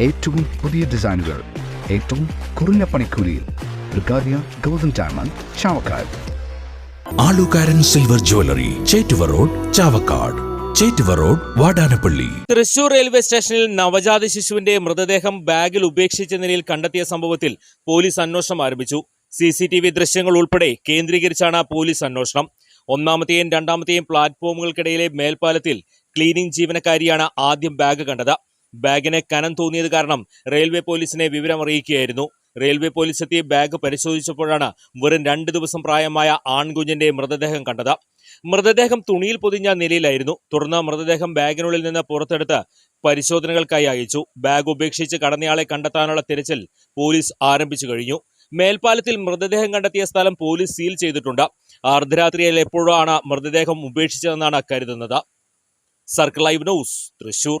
ഏറ്റവും പുതിയ ഡിസൈനുകൾ ഏറ്റവും കുറഞ്ഞ പണിക്കൂലിയിൽ golden diamond Chavakkad. Alukkaran silver jewellery Chettuva road Chavakkad. Chettuva road Vadanappally. Thrissur railway സ്റ്റേഷനിൽ നവജാത ശിശുവിന്റെ മൃതദേഹം ബാഗിൽ ഉപേക്ഷിച്ച നിലയിൽ കണ്ടെത്തിയ സംഭവത്തിൽ പോലീസ് അന്വേഷണം ആരംഭിച്ചു. സി സി ടി വി ദൃശ്യങ്ങൾ ഉൾപ്പെടെ കേന്ദ്രീകരിച്ചാണ് പോലീസ് അന്വേഷണം. ഒന്നാമത്തെയും രണ്ടാമത്തെയും പ്ലാറ്റ്ഫോമുകൾക്കിടയിലെ മേൽപ്പാലത്തിൽ ക്ലീനിംഗ് ജീവനക്കാരിയാണ് ആദ്യം ബാഗ് കണ്ടത്. ബാഗിന് കനം തോന്നിയത് കാരണം റെയിൽവേ പോലീസിനെ വിവരം അറിയിക്കുകയായിരുന്നു. റെയിൽവേ പോലീസ് എത്തി ബാഗ് പരിശോധിച്ചപ്പോഴാണ് വെറും രണ്ട് ദിവസം പ്രായമായ ആൺകുഞ്ഞിന്റെ മൃതദേഹം കണ്ടത്. മൃതദേഹം തുണിയിൽ പൊതിഞ്ഞ നിലയിലായിരുന്നു. തുടർന്ന് മൃതദേഹം ബാഗിനുള്ളിൽ നിന്ന് പുറത്തെടുത്ത് പരിശോധനകൾക്കായി അയച്ചു. ബാഗ് ഉപേക്ഷിച്ച് കടന്നയാളെ കണ്ടെത്താനുള്ള തിരച്ചിൽ പോലീസ് ആരംഭിച്ചു കഴിഞ്ഞു. മേൽപ്പാലത്തിൽ മൃതദേഹം കണ്ടെത്തിയ സ്ഥലം പോലീസ് സീൽ ചെയ്തിട്ടുണ്ട്. അർദ്ധരാത്രിയിൽ എപ്പോഴാണ് മൃതദേഹം ഉപേക്ഷിച്ചതെന്നാണ് കരുതുന്നത്. Circle live news Thrissur.